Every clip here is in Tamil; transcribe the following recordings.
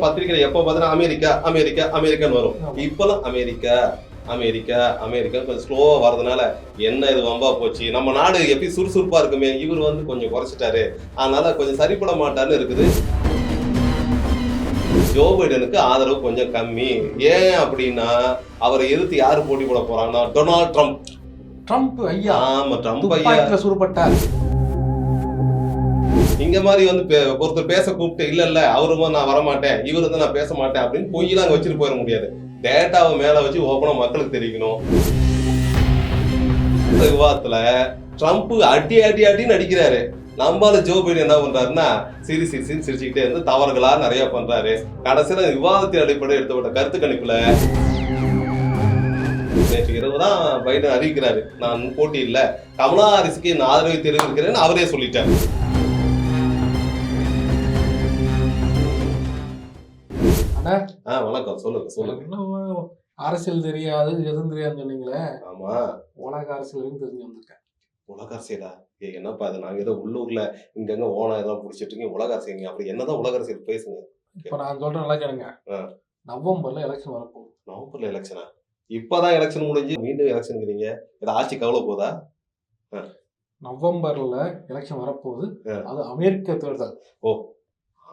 பத்திரிகையில எப்போ பார்த்தீங்கன்னா அமெரிக்கா அமெரிக்கா அமெரிக்கான்னு வரும். இப்பெல்லாம் அமெரிக்கா அமெரிக்கா அமெரிக்கா கொஞ்சம் ஸ்லோவா வரதுனால என்ன இது வம்பா போச்சு? நம்ம நாடு எப்படி சுறுசுறுப்பா இருக்குமே? இவர் வந்து கொஞ்சம் குறைச்சிட்டாரு. அதனால கொஞ்சம் சரிப்பட மாட்டாருன்னு இருக்குது. ஜோ பைடனுக்கு ஆதரவு கொஞ்சம் கம்மி. ஏன் அப்படின்னா அவரை எதிர்த்து யாரு போட்டி போட போறாங்கன்னா டொனால்ட் ட்ரம்ப். ட்ரம்ப் ஐயா. ஆமா ட்ரம்ப் ஐயா. சுடுபட்டார். இங்க மாதிரி வந்து பே- ஒருத்தர் பேச கூப்பிட்டு இல்ல இல்ல அவரு நான் வரமாட்டேன் இவரு வந்து நான் பேச மாட்டேன் அப்படின்னு பொய்யெல்லாம் அங்க வச்சுட்டு போயிட முடியாது. டேட்டாவை மேல வச்சு ஓப்பனா மக்களுக்கு தெரிவிக்கணும். இந்த விவாதத்துல ட்ரம்ப் அடி அடி அடின்னு அடிக்கிறாரு. நம்மளால ஜோ பைடன் என்ன பண்றாருன்னா சிரி சிரி சிரி சிரிச்சுக்கிட்டே இருந்து தவறுகளா நிறைய பண்றாரு. கடைசியில விவாதத்தின் அடிப்படையில் எடுத்தப்பட்ட கருத்து கணிப்புல நேற்று இரவு தான் பைடன் அறிவிக்கிறாரு. நான் போட்டி இல்ல. கமலா ஹாரிஸுக்கு நான் ஆதரவை தெரிவிக்கிறேன்னு அவரே சொல்லிட்டாரு. வணக்கம் சொல்லுங்க சொல்லுங்க. அரசியல் தெரியாது எதுவும் தெரியாதுன்னு சொன்னீங்களே. ஆமா. உலக அரசியல் தெரிஞ்சு வந்திருக்கேன். உலக அரசியலா? ஏ என்னப்பா அது நாங்க ஏதோ உள்ளூர்ல இங்கங்க ஓனா இதெல்லாம் பிடிச்சிட்டு இருக்கீங்க உலக அரசியல் அப்படி என்னதான் உலக அரசியல் பேசுங்க? இப்ப நான் சொல்றேன் நல்லா கேளுங்க. நவம்பர்ல எலெக்ஷன் வரப்போகுது. நவம்பர்ல எலெக்ஷனா இப்பதான் எலெக்ஷன் முடிஞ்சு மீண்டும் எலெக்ஷனுங்கிறீங்க இது ஆட்சி கவலை போதா? நவம்பர்ல எலெக்ஷன் வரப்போகுது. அது அமெரிக்க தேர்தல்.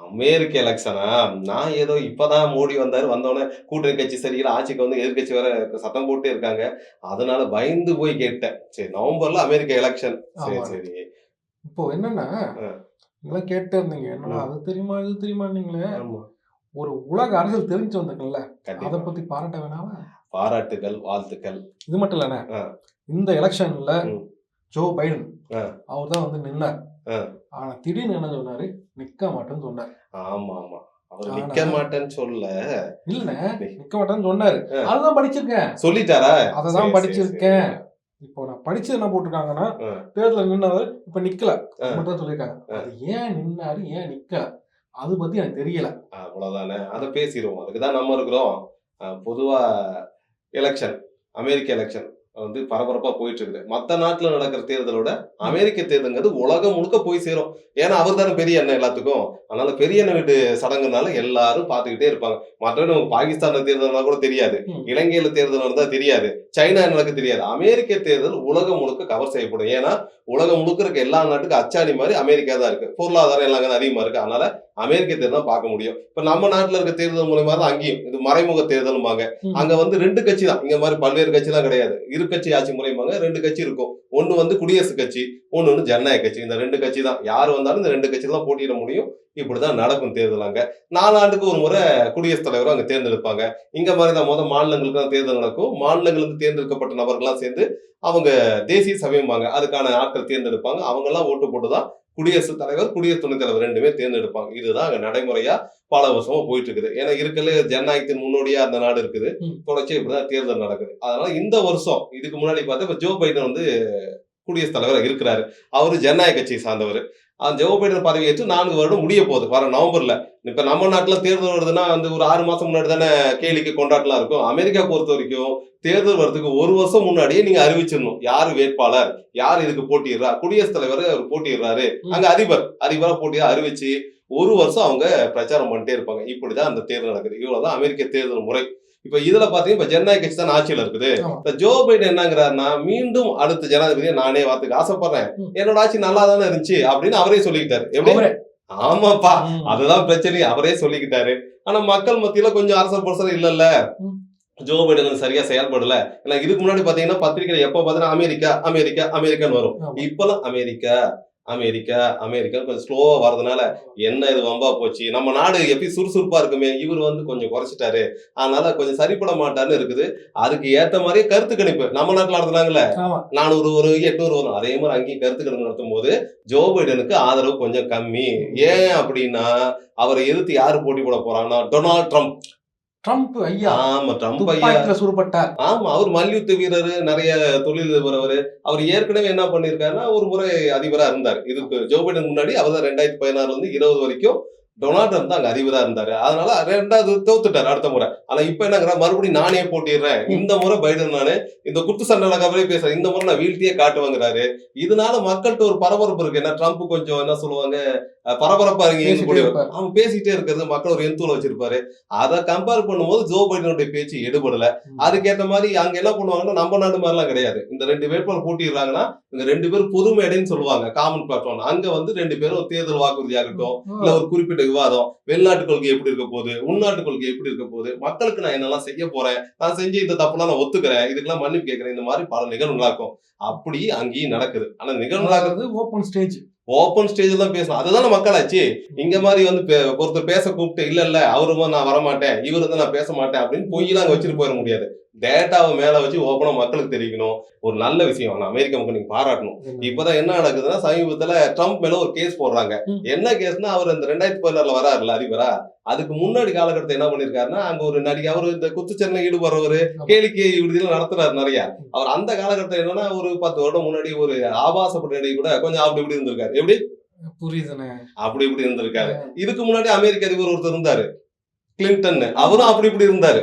அமெரிக்க எலெக்ஷனா நான் ஏதோ இப்பதான் மோடி வந்தாரு. வந்தோடனே கூட்டணி கட்சி சரியில்லை. ஆட்சிக்கு வந்து எதிர்கட்சி வர சத்தம் போட்டே இருக்காங்க. அதனால பயந்து போய் கேட்டேன். சரி நவம்பர்ல அமெரிக்க எலெக்ஷன் சரி. சரி. இப்போ என்னன்னா. நீங்களே கேட்டே இருந்தீங்க. என்னடா. அது தெரியுமா இது தெரியுமா நீங்களே. ஒரு உலக அரசியல் தெரிஞ்சு வந்திருக்குல்ல. அதை பத்தி பாராட்ட வேணாமா பாராட்டுகள் வாழ்த்துக்கள். இது மட்டும் இல்லண்ணே. இந்த எலெக்ஷன்ல. Joe Biden. அவர் தான் வந்து நின்னார். ஆனா திடீர்னு என்ன சொன்னாரு? நிக்க மாட்டேன்னு சொன்னார். ஆமா ஆமா அவர் நிக்க மாட்டேன்னு சொல்ல இல்லண்ணே நிக்க மாட்டேன்னு சொன்னாரு. அதுதான் படிச்சிருக்கேன். சொல்லிட்டாரா? அதை சரி, தான் சரி, படிச்சிருக்கேன். இப்போ நான் படிச்சு என்ன போட்டிருக்காங்கன்னா ஆ. தேர்தலில் நின்னவர் இப்ப நிக்கல. மட்டும் சொல்லியிருக்காங்க. அது ஏன் நின்னாரு ஏன் நிக்கல? அது பத்தி எனக்கு தெரியல. அவ்வளவுதானே. அதை பேசிடுவோம். அதுக்கு தான் நம்ம இருக்கிறோம். பொதுவா எலெக்ஷன் அமெரிக்க எலெக்ஷன் வந்து பரபரப்பா போயிட்டு இருக்குது மத்த நாட்டுல நடக்கிற தேர்தலோட அமெரிக்க தேர்தல்ங்கிறது உலகம் முழுக்க போய் சேரும். ஏன்னா அவர் தானே பெரிய அண்ணன் எல்லாத்துக்கும். அதனால பெரிய அண்ணன் வீட்டு சடங்குனால எல்லாரும் பார்த்துக்கிட்டே இருப்பாங்க. மற்றபடி நமக்கு பாகிஸ்தான்ல தேர்தல்னா கூட தெரியாது. இலங்கையில தேர்தல் நடந்தா தெரியாது. சைனா நடக்க தெரியாது. அமெரிக்க தேர்தல் உலகம் முழுக்க கவர் செய்யப்படும். ஏன்னா உலகம் முழுக்க இருக்க எல்லா நாட்டுக்கும் அச்சாணி மாதிரி அமெரிக்கா தான் இருக்கு. பொருளாதாரம் எல்லாம் அதிகமா இருக்கு. அதனால அமெரிக்க தேர்தல் பார்க்க முடியும். இப்ப நம்ம நாட்டுல இருக்க தேர்தல் மூலயமா தான் அங்கேயும் இது மறைமுக தேர்தல்பாங்க ம். அங்க வந்து ரெண்டு கட்சி தான். இங்க மாதிரி பல்வேறு கட்சி தான் கிடையாது. இரு கட்சி ஆட்சி முறையுமாங்க ரெண்டு கட்சி இருக்கும். ஒண்ணு வந்து குடியரசுக் கட்சி ஒண்ணு வந்து ஜனநாயக கட்சி. இந்த ரெண்டு கட்சி தான். யார் வந்தாலும் இந்த ரெண்டு கட்சி தான் போட்டியிட முடியும். இப்படிதான் நடக்கும் தேர்தல் அங்க. நாலு ஆண்டுக்கு ஒரு முறை குடியரசுத் தலைவரும் அங்க தேர்ந்தெடுப்பாங்க. இங்க மாதிரி தான் முதல் மாநிலங்களுக்கு தான் தேர்தல் நடக்கும். மாநிலங்களுக்கு தேர்ந்தெடுக்கப்பட்ட நபர்கள்லாம் சேர்ந்து அவங்க தேசிய சபையும்பாங்க அதுக்கான ஆட்கள் தேர்ந்தெடுப்பாங்க. அவங்க எல்லாம் ஓட்டு போட்டு தான் குடியரசுத் தலைவர் குடியரசு துணைத் தலைவர் ரெண்டுமே தேர்ந்தெடுப்பாங்க. இதுதான் அங்க நடைமுறையா பல வருஷமா போயிட்டு இருக்குது ஏன்னா இருக்கல ஜனநாயகத்தின் முன்னோடியா அந்த நாடு இருக்குது. ம். தொடர்ச்சி இப்படிதான் தேர்தல் நடக்குது. அதனால இந்த வருஷம் இதுக்கு முன்னாடி பார்த்தா இப்ப ஜோ பைடன் வந்து குடியரசுத் தலைவராக இருக்கிறாரு. அவரு ஜனநாயக கட்சியை சார்ந்தவர். ஜோ பைடன் பதவியேற்று நான்கு வருடம் முடிய போகுது. வர நவம்பர்ல. இப்ப நம்ம நாட்டுல தேர்தல் வருதுன்னா அந்த ஒரு ஆறு மாசம் முன்னாடி தானே கேளிக்கை கொண்டாட்டலாம் இருக்கும். அமெரிக்கா பொறுத்த வரைக்கும் தேர்தல் வர்றதுக்கு ஒரு வருஷம் முன்னாடியே நீங்க அறிவிச்சிடணும். யாரு வேட்பாளர்? யார் இதுக்கு போட்டியிடுறா? குடியரசுத் தலைவர் அவர் போட்டியிடுறாரு. ம். அங்க அதிபர். அதிபரா போட்டியா? அறிவிச்சு ஒரு வருஷம் அவங்க பிரச்சாரம் பண்ணிட்டே இருப்பாங்க. இப்படிதான் அந்த தேர்தல் நடக்குது. இவ்வளவுதான் அமெரிக்க தேர்தல் முறை. இப்ப இதுல பாத்தீங்கன்னா இப்ப ஜனநாயக கட்சி தான் ஆட்சியில இருக்குது. இப்ப ஜோ பைடன் என்னங்கிறாருன்னா மீண்டும் அடுத்த ஜனாதிபதியை நானே வார்த்தைக்கு ஆசைப்படுறேன். என்னோட ஆட்சி நல்லா தானே இருந்துச்சு அப்படின்னு அவரே சொல்லிக்கிட்டாரு. எப்படி. ஆமாப்பா. அதுதான் பிரச்சனை அவரே சொல்லிக்கிட்டாரு. ஆனா மக்கள் மத்தியில கொஞ்சம் அரசல் புரசல் இல்லல்ல. ம். ஜோ பைடன் சரியா செயல்படல. ஏன்னா இதுக்கு முன்னாடி பாத்தீங்கன்னா பத்திரிகையில எப்ப பாத்தீங்கன்னா அமெரிக்கா அமெரிக்கா அமெரிக்கான்னு வரும். இப்பெல்லாம் அமெரிக்கா அமெரிக்கா அமெரிக்கா கொஞ்சம் ஸ்லோவா வரதுனால என்ன இது வம்பா போச்சு? நம்ம நாடு எப்படி சுறுசுறுப்பா இருக்குமே? இவர் வந்து கொஞ்சம் குறைச்சிட்டாரு. அதனால கொஞ்சம் சரிப்பட மாட்டாருன்னு இருக்குது. அதுக்கு ஏத்த மாதிரியே கருத்து கணிப்பு. நம்ம நாட்டுல நடத்துனாங்கல்ல? நானூறு வரும் எட்நூறு வரும் அதே மாதிரி அங்கேயும் கருத்து கணிப்பு நடத்தும் போது ஜோ பைடனுக்கு ஆதரவு கொஞ்சம் கம்மி. ஏன் அப்படின்னா அவரை எதிர்த்து யாரு போட்டி போட போறாங்கன்னா டொனால்ட் ட்ரம்ப். ட்ரம்ப் ஐயா ஆமா ட்ரம்ப் ஐயா. சுடுபட்டார். ஆமா அவர் மல்யுத்த வீரர் நிறைய தொழில் வருவர் அவர் ஏற்கனவே என்ன பண்ணியிருக்காருன்னா ஒரு முறை அதிபரா இருந்தார். இதுக்கு ஜோ பைடன் முன்னாடி அவர் தான் ரெண்டாயிரத்தி பதினாறுல இருந்து இருபது வரைக்கும் டொனால்ட் ட்ரம்ப் தான் அங்க அதிபரா இருந்தாரு. அதனால ரெண்டாவது தோத்துட்டாரு அடுத்த முறை. ஆனா இப்ப என்னங்கிற மறுபடியும் நானே போட்டிடுறேன். இந்த முறை பைடன் நானு இந்த குத்து சண்டை நடக்காமலே பேசுறேன் இந்த முறை நான் வீழ்த்தியே காட்டுவாங்கிறாரு. இதனால மக்கள்கிட்ட ஒரு பரபரப்பு இருக்கு. ஏன்னா ட்ரம்ப் கொஞ்சம் என்ன சொல்லுவாங்க? பரபரப்பா இருப்பாரு. அவன் பேசிட்டே இருக்கிறது மக்கள் ஒரு எந்தூல வச்சிருப்பாரு. அதை கம்பேர் பண்ணும்போது ஜோ பைடனுடைய பேச்சு எடுபடல. அதுக்கேற்ற மாதிரி அங்க என்ன பண்ணுவாங்கன்னா நம்ம நாடு மாதிரிலாம் கிடையாது. இந்த ரெண்டு வேட்பாளர் போட்டிடுறாங்கன்னா இந்த ரெண்டு பேரும் பொது மேடைன்னு சொல்லுவாங்க காமன் பிளாட்ஃபார்ம் அங்க வந்து ரெண்டு பேரும் தேர்தல் வாக்குறுதி ஆகட்டும் இல்ல ஒரு குறிப்பிட்ட விவாதம் வெளிநாட்டு கொள்கை எப்படி இருக்க போகுது உள்நாட்டு கொள்கை எப்படி இருக்க போகுது மக்களுக்கு நான் என்னெல்லாம் செய்ய போறேன் நான் செஞ்ச இந்த தப்புலாம் நான் ஒத்துக்கிறேன் இதுக்கெல்லாம் மன்னிப்பு கேட்கிறேன் இந்த மாதிரி பல நிகழ்வுகளாக்கும் அப்படி அங்கேயும் நடக்குது. ஆனா நிகழ்வுகளாக ஓப்பன் ஸ்டேஜ் ஓப்பன் ஸ்டேஜ்ல தான் பேசணும் அதுதானே மக்களாச்சு. இங்க மாதிரி வந்து ஒருத்தர் பேச கூப்பிட்டு இல்ல இல்ல அவரு நான் வரமாட்டேன் இவரு வந்து நான் பேச மாட்டேன் அப்படின்னு பொய்யெல்லாம் அங்க வச்சுட்டு போயிட முடியாது. டேட்டாவை மேல வச்சு ஓப்பனா மக்களுக்கு தெரிவிக்கணும். ஒரு நல்ல விஷயம். அமெரிக்க மக்கள் நீங்க பாராட்டணும். இப்பதான் என்ன நடக்குதுன்னா சமீபத்துல ட்ரம்ப் மேல ஒரு கேஸ் போடுறாங்க. என்ன கேஸ்னா அவர் இந்த ரெண்டாயிரத்தி பதினாறுல வராருல அதிபரா? அதுக்கு முன்னாடி காலகட்டத்தை என்ன பண்ணிருக்காருன்னா அங்க ஒரு நடிகை அவரு இந்த குத்துச்சண்டை ஈடுபடுறவரு கேளிக்கை விடுதியில நடத்துறாரு நிறைய. அவர் அந்த காலகட்டத்தில் என்னன்னா ஒரு பத்து வருடம் முன்னாடி ஒரு ஆபாசப்பட்ட நடிகை கூட கொஞ்சம் அப்படி இப்படி இருந்திருக்காரு. எப்படி? புரியுதுண்ணே. அப்படி இப்படி இருந்திருக்காரு. இதுக்கு முன்னாடி அமெரிக்க அதிபர் ஒருத்தர் இருந்தாரு. கிளின்டன் அவரும் அப்படி இப்படி இருந்தாரு.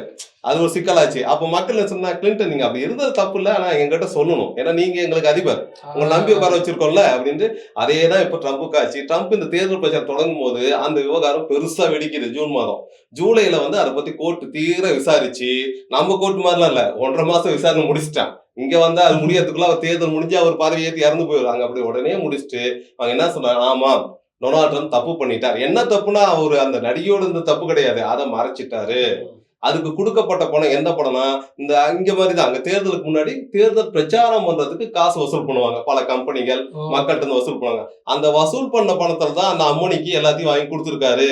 அது ஒரு சிக்கலாச்சு. அப்ப மக்கள் சொன்னா கிளின்டன் நீங்க அப்படி இருந்தது தப்பு இல்ல ஆனா எங்கிட்ட சொல்லணும். ஏன்னா நீங்க எங்களுக்கு அதிபர். உங்களை நம்பி உட்கார வச்சிருக்கோம்ல அப்படின்ட்டு அதே தான் இப்ப ட்ரம்ப்புக்கு ஆச்சு. ட்ரம்ப் இந்த தேர்தல் பிரச்சாரம் தொடங்கும் போது அந்த விவகாரம் பெருசா வெடிக்குது ஜூன் மாதம். ஜூலைல வந்து அதை பத்தி கோர்ட்டு தீர விசாரிச்சு நம்ம கோர்ட் மாதிரிலாம் இல்ல ஒன்றரை மாசம் விசாரணை முடிச்சிட்டான். இங்க வந்து அது முடியறதுக்குள்ள அவர் தேர்தல் முடிஞ்சு அவர் பதவி ஏத்தி இறந்து போயிடுறாங்க அப்படி உடனே முடிச்சுட்டு அவங்க என்ன சொன்னாங்க ஆமா டொனால்ட் ட்ரம்ப் தப்பு பண்ணிட்டார். என்ன தப்புனா அவர் அந்த நடிகையோட இந்த தப்பு கிடையாது. அதை மறைச்சிட்டாரு. அதுக்கு கொடுக்கப்பட்ட பணம் எந்த பணம்னா இந்த இங்க மாதிரி தான். அங்க தேர்தலுக்கு முன்னாடி தேர்தல் பிரச்சாரம் பண்றதுக்கு காசு வசூல் பண்ணுவாங்க. பல கம்பெனிகள் மக்கள்கிட்ட இருந்து வசூல் பண்ணுவாங்க. அந்த வசூல் பண்ண பணத்துல தான் அந்த அம்மனிக்கு எல்லாத்தையும் வாங்கி கொடுத்துருக்காரு.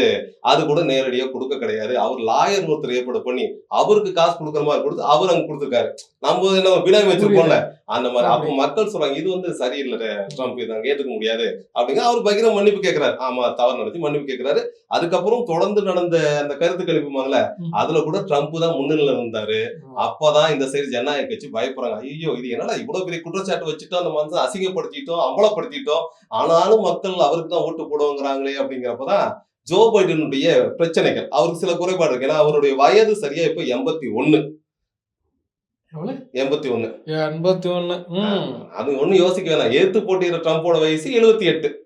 அது கூட நேரடியா கொடுக்க கிடையாது. அவர் லாயர் ஒருத்தர் ஏற்பாடு பண்ணி அவருக்கு காசு கொடுக்குற மாதிரி கொடுத்து அவர் அங்க கொடுத்துருக்காரு. நம்ம என்ன பினாமி வச்சிருப்போம்ல. அந்த மாதிரி அப்போ மக்கள் சொல்றாங்க இது வந்து சரியில்லை ட்ரம்ப் இதை ஏத்துக்க முடியாது. அப்படிங்க அவர் பகிர மன்னிப்பு கேட்கிறாரு ஆமா தவறு நடத்தி மன்னிப்பு கேட்கிறாரு அதுக்கப்புறம் தொடர்ந்து நடந்த அந்த கருத்து கணிப்புமாங்கல்ல ம். அதுல கூட ட்ரம்ப் தான் முன்னிலையில இருந்தாரு. அப்பதான் இந்த சைடு ஜனநாயக கட்சி பயப்படுறாங்க. ஐயோ இது என்னடா இவ்வளவு பெரிய குற்றச்சாட்டு வச்சுட்டோம் அந்த மனுஷன் அசிங்கப்படுத்திட்டோம் அம்பலப்படுத்திட்டோம். ஆனாலும் மக்கள் அவருக்கு தான் ஓட்டு போடுவாங்கிறாங்களே அப்படிங்கிறப்பதான் ஜோ பைடனுடைய பிரச்சனைகள். அவருக்கு சில குறைபாடு இருக்கு. ஏன்னா அவருடைய வயது சரியா இப்ப எண்பத்தி ஒண்ணு. எவ்வளவு? எண்பத்தி ஒண்ணு. எண்பத்தி ஒண்ணு. அது ஒண்ணு யோசிக்க வேணாம். ஏத்து போட்டியிற ட்ரம்போட வயசு எழுபத்தி எட்டு.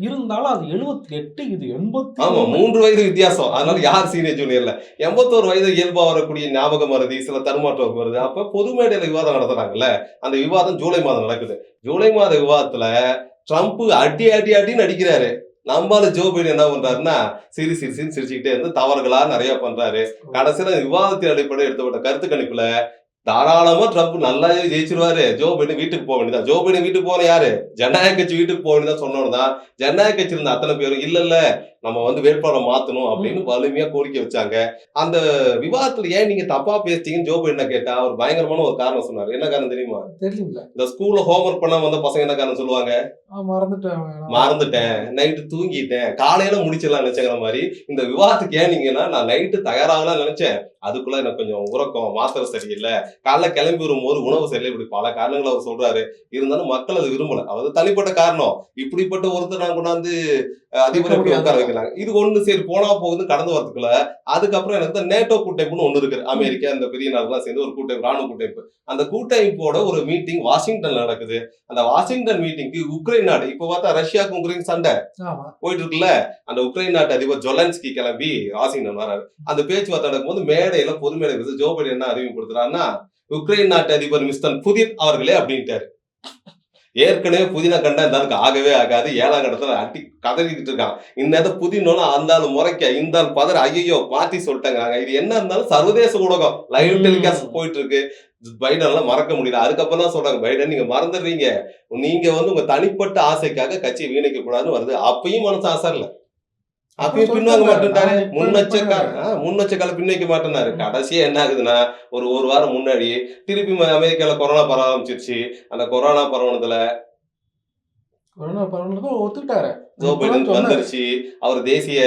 இருந்தாலும் அது எழுபத்தி எட்டு இது எண்பத்தி ஆமா. மூன்று வயது வித்தியாசம். அதனால யார் சீனியர் ஜூனியர்ல எண்பத்தோரு வயது இயல்பா வரக்கூடிய ஞாபக மருதி சில தருமாற்றம் வருது. அப்ப பொது மேடையில விவாதம் நடத்துறாங்கல்ல? அந்த விவாதம் ஜூலை மாதம் நடக்குது. ஜூலை மாத விவாதத்துல ட்ரம்ப் அடி அடி அடின்னு அடிக்கிறாரு. நம்மால ஜோ பைடன் என்ன பண்றாருன்னா சிரி சிரி சிரின்னு சிரிச்சுக்கிட்டே இருந்து தவறுகளா நிறைய பண்றாரு. கடைசியில விவாதத்தின் அடிப்படை எடுத்தப்பட்ட கருத்து கணிப்புல தாராளமா ட்ரம்ப் நல்லா ஜெயிச்சிருவாரு. ஜோ பைடன் வீட்டுக்கு போக வேண்டியதான் ஜோ பைடன் வீட்டுக்கு போன யாரு? ஜனநாயக கட்சி வீட்டுக்கு போக வேண்டியதான் சொன்னோம் தான் ஜனநாயக கட்சி இருந்த அத்தனை பேரும் இல்ல இல்ல நம்ம வந்து வேட்பாளரை மாத்தணும் அப்படின்னு வலிமையா கோரிக்கை வச்சாங்க. அந்த விவாதத்துல ஏன் நீங்க தப்பா பேசிட்டீங்கன்னு ஜோ பைடன் கேட்டா அவர் பயங்கரமான ஒரு காரணம் சொன்னாரு. என்ன காரணம் தெரியுமா? தெரியல இந்த ஸ்கூல்ல ஹோம்ஒர்க் பண்ணாம வந்த பசங்க என்ன காரணம் சொல்லுவாங்க? மறந்துட்டேன் நைட்டு தூங்கிட்டேன். காலையில முடிச்சிடலாம் நினைச்சங்கிற மாதிரி இந்த விவாதத்துக்கு ஏன் நீங்கன்னா நான் நைட்டு தயாராகலாம் நினைச்சேன். அதுக்குள்ள எனக்கு கொஞ்சம் உறக்கம் மாத்திரை சரியில்லை. காலைல கிளம்பி வரும்போது உணவு சரியில்லை இப்படி பல காரணங்கள் அவர் சொல்றாரு. இருந்தாலும் மக்கள் அது விரும்பல. அது தனிப்பட்ட காரணம். இப்படிப்பட்ட ஒருத்தர் நான் கொண்டாந்து அதிபரை உட்கார வைக்கிறாங்க இது ஒண்ணு சரி போனா போகுது கடந்து வரதுக்குள்ள அதுக்கப்புறம் எனக்கு நேட்டோ கூட்டமைப்புன்னு ஒண்ணு இருக்கு. அமெரிக்கா அந்த பெரிய நாடுலாம் சேர்ந்து ஒரு கூட்டமைப்பு ராணுவ கூட்டமைப்பு. அந்த கூட்டமைப்போட ஒரு மீட்டிங் வாஷிங்டன்ல நடக்குது. அந்த வாஷிங்டன் மீட்டிங்க்கு உக்ரைன் நாடு. இப்ப பார்த்தா ரஷ்யாவுக்கு உக்ரைன் சண்டை. போயிட்டு இருக்குல்ல அந்த உக்ரைன் நாட்டு அதிபர் ஜொலன்ஸ்கி கிளம்பி வாஷிங்டன் வராரு. அந்த பேச்சுவார்த்தை நடக்கும்போது மேடையில பொது மேடை ஜோ பைடன் என்ன அறிமுகப்படுத்துறாருன்னா உக்ரைன் நாட்டு அதிபர் மிஸ்டர் புதின் அவர்களே அப்படின்ட்டாரு. ஏற்கனவே புதினா கண்டா இந்த ஆளுக்கு ஆகவே ஆகாது. ஏழாம் கட்டத்துல அட்டி கதறிக்கிட்டு இருக்கான் இந்த நேரத்தை புதினோன்னு அந்த ஆள் முறைக்க இந்த ஆள் பதற ஐயோ மாத்தி சொல்லிட்டாங்க இது என்ன இருந்தாலும் சர்வதேச ஊடகம் லைவ். டெலிகாஸ்ட் போயிட்டு இருக்கு பைடன்லாம் மறக்க முடியல. அதுக்கப்புறம் தான் சொல்றாங்க பைடன் நீங்க மறந்துடுறீங்க. நீங்க வந்து உங்க தனிப்பட்ட ஆசைக்காக கட்சியை வீணிக்க கூடாதுன்னு வருது. அப்பயும் மனசு ஆசை இல்ல. அப்பயும் பின்வாங்க மாட்டேன்ட்டாரு. முன்னச்ச முன்னச்ச கால பின்வைக்க மாட்டேனாரு கடைசியா என்ன ஆகுதுன்னா ஒரு ஒரு வாரம் முன்னாடி திருப்பி அமெரிக்கால கொரோனா பரவ ஆரம்பிச்சிருச்சு. அந்த கொரோனா பரவனதுல கொரோனா பரவலுக்கு ஒத்துக்கிட்டாரு. Joe Biden. வந்துருச்சு. அவர் தேசிய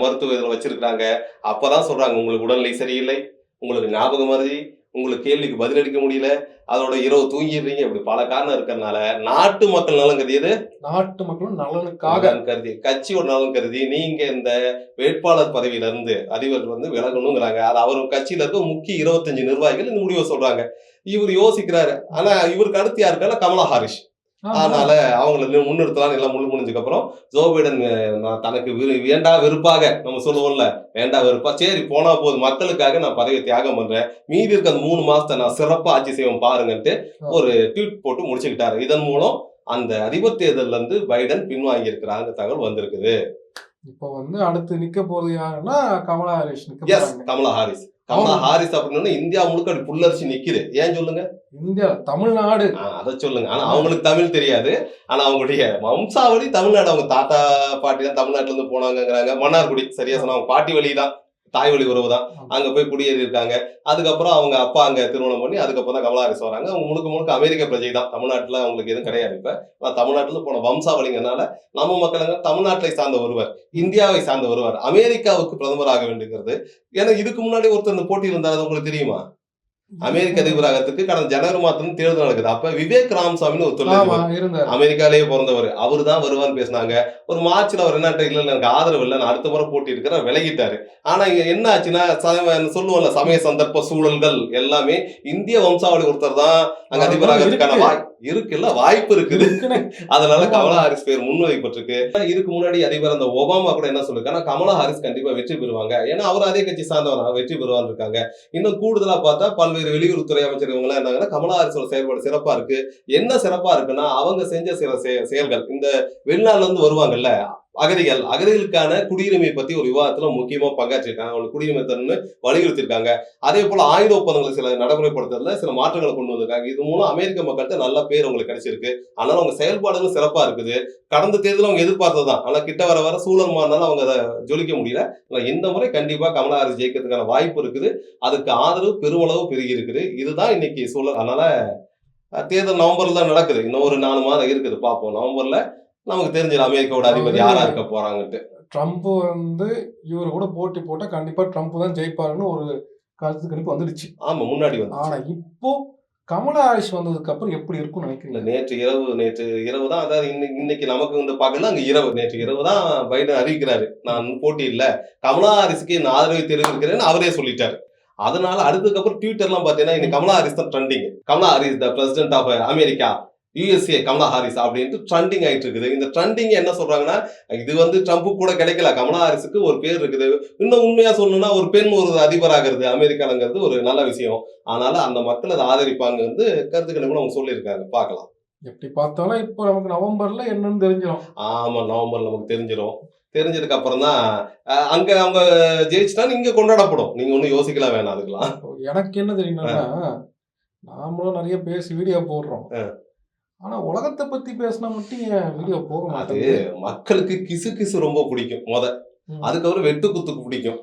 மருத்துவ இதுல வச்சிருக்காங்க அப்பதான் சொல்றாங்க உங்களுக்கு உடல்நிலை சரியில்லை. உங்களுக்கு ஞாபகம் மருதி உங்களுக்கு கேள்விக்கு பதிலளிக்க முடியல. அதோட இரவு தூங்கிடுறீங்க. இப்படி பல காரணம் இருக்கறனால நாட்டு மக்கள் நலன் கருதியது? நாட்டு மக்களும் நலனுக்காக. நலன் கருதி. கட்சியோட நலன் கருதி. நீங்க இந்த வேட்பாளர் பதவியில இருந்து அதிபர் வந்து விலகணுங்கிறாங்க. அது அவர் கட்சியில இருக்க முக்கிய இருபத்தஞ்சு நிர்வாகிகள் இந்த முடிவை சொல்றாங்க. இவர் யோசிக்கிறாரு. ஆனா இவருக்கு அடுத்து யாருக்கான கமலா ஆமா. அதனால அவங்கள முன்னிறுத்தலாம் எல்லாம் முழு முடிஞ்சதுக்கு அப்புறம் ஜோ பைடன் தனக்கு விரு- வேண்டா வெறுப்பாக நம்ம சொல்லுவோம்ல வேண்டா வெறுப்பா சரி போனா போதும் மக்களுக்காக நான் பதவியை தியாகம் பண்றேன். மீதி இருக்க அந்த மூணு மாசத்தை நான் சிறப்பா ஆட்சி செய்வேன் பாருங்கன்ட்டு ஒரு ட்வீட் போட்டு முடிச்சுக்கிட்டாரு. இதன் மூலம் அந்த அதிபர் தேர்தல்ல இருந்து பைடன் பின்வாங்கி இருக்கிறாங்க தகவல் வந்திருக்குது. இப்போ வந்து அடுத்து நிக்க போறது யாருன்னா Kamala Harris Kamala Harris Kamala Harris அப்படின்னு இந்தியா முழுக்க அப்படி புல்லரிச்சு நிக்குது. ஏன் சொல்லுங்க? இந்தியா தமிழ்நாடு. அதை சொல்லுங்க. ஆனா அவங்களுக்கு தமிழ் தெரியாது. ஆனா அவங்களுடைய வம்சாவளி தமிழ்நாடு. அவங்க தாத்தா பாட்டி தான் தமிழ்நாட்டுல இருந்து போனாங்கங்கிறாங்க. மன்னார்குடி சரியா சொன்னா அவங்க பாட்டி வழி தான் தாய் வழி உறவு தான் அங்க போய் குடியேறி இருக்காங்க அதுக்கப்புறம் அவங்க அப்பா அங்க திருமணம் பண்ணி அதுக்கப்புறம் தான் கமலா ஹாரிஸ் வராங்க. அவங்க முழுக்க முழுக்க அமெரிக்க பிரஜை தான். தமிழ்நாட்டுல அவங்களுக்கு எதுவும் கிடையாது இப்ப. ஆனா தமிழ்நாட்டுல போன வம்சாவளிங்கனால நம்ம மக்களுங்க தமிழ்நாட்டை சார்ந்த ஒருவர் இந்தியாவை சார்ந்த ஒருவர் அமெரிக்காவுக்கு பிரதமராக வேண்டுகிறது. ஏன்னா இதுக்கு முன்னாடி ஒருத்தர் போட்டியில் இருந்தார் உங்களுக்கு தெரியுமா? அமெரிக்க அதிபராகத்துக்கு கடந்த ஜனவரி மாதம் தேர்தல் நடக்குது. அப்ப விவேக் ராமசாமின்னு ஒரு தொழில் அமெரிக்காலேயே பிறந்தவர். அவரு தான் வருவான்னு பேசினாங்க. ஒரு மார்ச்ல அவர் என்ன இல்ல எனக்கு ஆதரவு இல்லை நான் அடுத்த முறை போட்டி இருக்கிற விலகிட்டாரு. ஆனா இங்க என்ன ஆச்சுன்னா சொல்லுவோம்ல சமய சந்தர்ப்ப சூழல்கள் எல்லாமே இந்திய வம்சாவளி ஒருத்தர் தான் அங்க அதிபராகிறதுக்கான இருக்குல்ல வாய்ப்பு இருக்குது. அதனால. கமலா ஹாரிஸ் பேர் முன்வைக்கப்பட்டிருக்கு. இதுக்கு முன்னாடி அதிபர் அந்த ஒபாமா கூட என்ன சொல்லிருக்காங்க கமலா ஹாரிஸ் கண்டிப்பா வெற்றி பெறுவாங்க. ஏன்னா அவர் அதே கட்சி சார்ந்தவர் வெற்றி பெறுவான்னு இருக்காங்க. இன்னும் கூடுதலா பார்த்தா பல்வேறு வெளியுறவுத்துறை அமைச்சர் இவங்க எல்லாம் என்னங்கன்னா கமலா ஹாரிஸோட செயல்பாடு சிறப்பா இருக்கு. என்ன சிறப்பா இருக்குன்னா அவங்க செஞ்ச சில செய- செயல்கள் இந்த வெளிநாட்டுல இருந்து வருவாங்கல்ல அகதிகள். அகதிகளுக்கான குடியுரிமை பத்தி ஒரு விவாதத்துல முக்கியமா பங்காற்றிருக்காங்க. அவங்களுக்கு குடியுரிமை தரணும்னு வலியுறுத்திருக்காங்க அதே போல ஆயுத ஒப்பந்தங்களை சில நடைமுறைப்படுத்துறதுல சில மாற்றங்களை கொண்டு வந்திருக்காங்க. இது மூலம் அமெரிக்க மக்கள்கிட்ட நல்ல பேர் அவங்களுக்கு கிடைச்சிருக்கு. அதனால அவங்க செயல்பாடுகளும் சிறப்பா இருக்குது. கடந்த தேர்தல் அவங்க எதிர்பார்த்ததுதான். ஆனா கிட்ட வர வர சூழல் மாறினாலும் அவங்க அதை ஜொலிக்க முடியல. ஆனா இந்த முறை கண்டிப்பா கமலா ஹாரிஸ் ஜெயிக்கிறதுக்கான வாய்ப்பு இருக்குது. அதுக்கு ஆதரவு பெருமளவு பெருகி இருக்குது. இதுதான் இன்னைக்கு சூழல். அதனால தேர்தல் நவம்பர்ல தான் நடக்குது. இன்னும் ஒரு நாலு மாதம் இருக்குது. பார்ப்போம். நவம்பர்ல நமக்கு தெரிஞ்சிடும் அமெரிக்காவோட அதிபர் யாரா இருக்க போறாங்கன்ட்டு. ட்ரம்ப் வந்து இவரு கூட போட்டி போட்டா கண்டிப்பா ட்ரம்ப் தான் ஜெயிப்பாருன்னு ஒரு கருத்து கணிப்பு வந்துடுச்சு. ஆமா முன்னாடி வந்து ஆனா இப்போ கமலா ஹாரிஸ் வந்ததுக்கு அப்புறம் எப்படி இருக்கும்னு நினைக்கிறீங்க? நேற்று இரவு நேற்று இரவு தான் அதாவது இன்னைக்கு இன்னைக்கு நமக்கு இந்த பகல அங்க இரவு நேற்று இரவு தான் பைடன் அறிவிக்கிறாரு. நான் போட்டி இல்ல. கமலா ஹாரிஸ்க்கு நான் ஆதரவை தெரிவிக்கிறேன்னு அவரே சொல்லிட்டாரு. அதனால அடுத்ததுக்கப்புறம் ட்விட்டர்லாம் பாத்தீங்கன்னா இன்னைக்கு கமலா ஹாரிஸ் தான் trending Kamala Harris the president of America USA Kamala Harris அப்படின்ட்டு ட்ரெண்டிங் ஆயிட்டு இருக்குது இந்த ட்ரெண்டிங் என்ன சொல்றாங்கன்னா இது வந்து ட்ரம்ப்புக்கு கூட கிடைக்கல. கமலா ஹாரிஸுக்கு ஒரு பேர் இருக்குது. இன்னும் உண்மையா சொல்லணும்னா ஒரு பெண் ஒரு அதிபராகிறது அமெரிக்காலங்கிறது ஒரு நல்ல விஷயம். அதனால அந்த மக்கள் அதை ஆதரிப்பாங்க வந்து கருத்து கணிப்பு அவங்க சொல்லியிருக்காங்க. பார்க்கலாம். எப்படி பார்த்தாலும் இப்போ நமக்கு நவம்பர்ல என்னன்னு தெரிஞ்சிடும் ஆமா நவம்பர் நமக்கு தெரிஞ்சிடும் தெரிஞ்சதுக்கு அப்புறம் தான் அங்க அவங்க ஜெயிச்சுட்டா இங்க கொண்டாடப்படும். நீங்க ஒன்றும் யோசிக்கலாம் வேணாம் அதுக்கெல்லாம். எனக்கு என்ன தெரியும்னா நாமளும் நிறைய பேசி வீடியோ போடுறோம். ஆனா உலகத்தை பத்தி பேசினா மட்டும் ஏன் வீடியோ போக மாட்டேங்குது? மக்களுக்கு கிசு கிசு ரொம்ப பிடிக்கும் முத. அதுக்கப்புறம் வெட்டு குத்துக்கு பிடிக்கும்.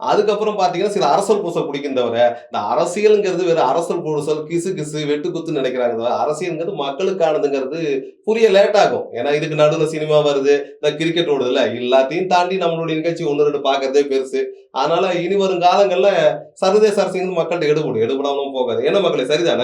அதுக்கப்புறம் பாத்தீங்கன்னா சில அரசல் பூச பிடிக்கும் தவிர இந்த அரசியலுங்கிறது வேற அரசல் பூசல் கிசு கிசு வெட்டு குத்து நினைக்கிறாங்க தவிர அரசியல்ங்கிறது மக்களுக்கானதுங்கிறது புரிய லேட் ஆகும். ஏன்னா இதுக்கு நடுவில் சினிமா வருது இந்த கிரிக்கெட் ஓடுதுல எல்லாத்தையும் தாண்டி நம்மளுடைய நிகழ்ச்சி ஒன்று ரெண்டு பார்க்கறதே பெருசு. அதனால இனி வரும் காலங்கள்ல சர்வதேச அரசியல் மக்கள்கிட்ட எடுபடும். எடுபடாமலும் போகாது. என்ன மக்களே சரிதானே?